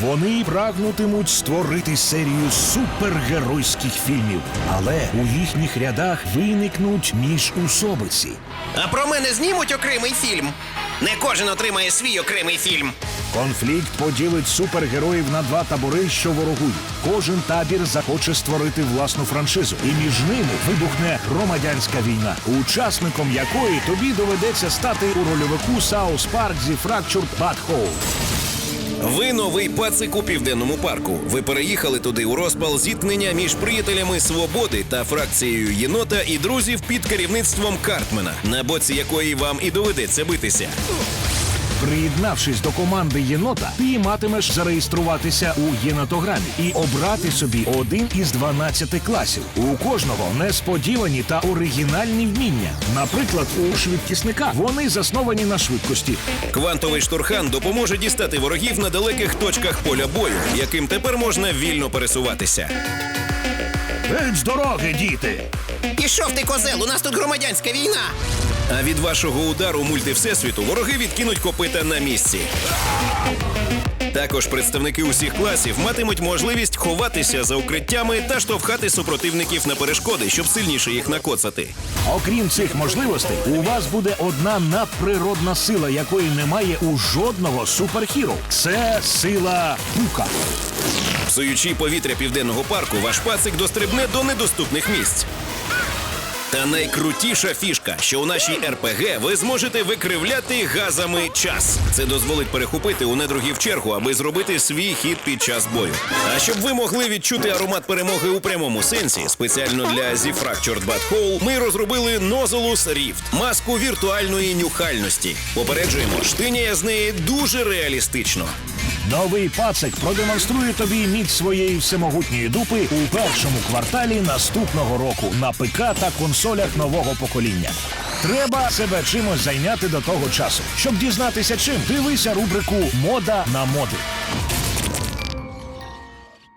Вони прагнутимуть створити серію супергеройських фільмів, але у їхніх рядах виникнуть міжусобиці. А про мене знімуть окремий фільм. Не кожен отримає свій окремий фільм. Конфлікт поділить супергероїв на два табори, що ворогують. Кожен табір захоче створити власну франшизу, і між ними вибухне громадянська війна, учасником якої тобі доведеться стати у рольовику Саус Парк зі Fractured Butthole. Ви новий пацик у південному парку. Ви переїхали туди у розпал зіткнення між приятелями свободи та фракцією єнота і друзів під керівництвом Картмена, на боці якої вам і доведеться битися. Приєднавшись до команди єнота, ти матимеш зареєструватися у єнотограмі і обрати собі один із 12 класів. У кожного несподівані та оригінальні вміння. Наприклад, у швидкісника вони засновані на швидкості. Квантовий штурхан допоможе дістати ворогів на далеких точках поля бою, яким тепер можна вільно пересуватися. Геть з дороги, діти! Пішов ти, козел, у нас тут громадянська війна. А від вашого удару мультивсесвіту вороги відкинуть копита на місці. Також представники усіх класів матимуть можливість ховатися за укриттями та штовхати супротивників на перешкоди, щоб сильніше їх накоцати. Окрім цих можливостей, у вас буде одна надприродна сила, якої немає у жодного суперхіро. Це сила пука. Псуючи повітря південного парку, ваш пацик дострибне до недоступних місць. Та найкрутіша фішка, що у нашій РПГ ви зможете викривляти газами час. Це дозволить перехопити у недругів чергу, аби зробити свій хід під час бою. А щоб ви могли відчути аромат перемоги у прямому сенсі, спеціально для The Fractured Butthole ми розробили Nozulus Rift – маску віртуальної нюхальності. Попереджуємо, штиняє з неї дуже реалістично. Новий пацик продемонструє тобі міць своєї всемогутньої дупи у першому кварталі наступного року на ПК та консолях нового покоління. Треба себе чимось зайняти до того часу. Щоб дізнатися чим, дивися рубрику Мода на моди.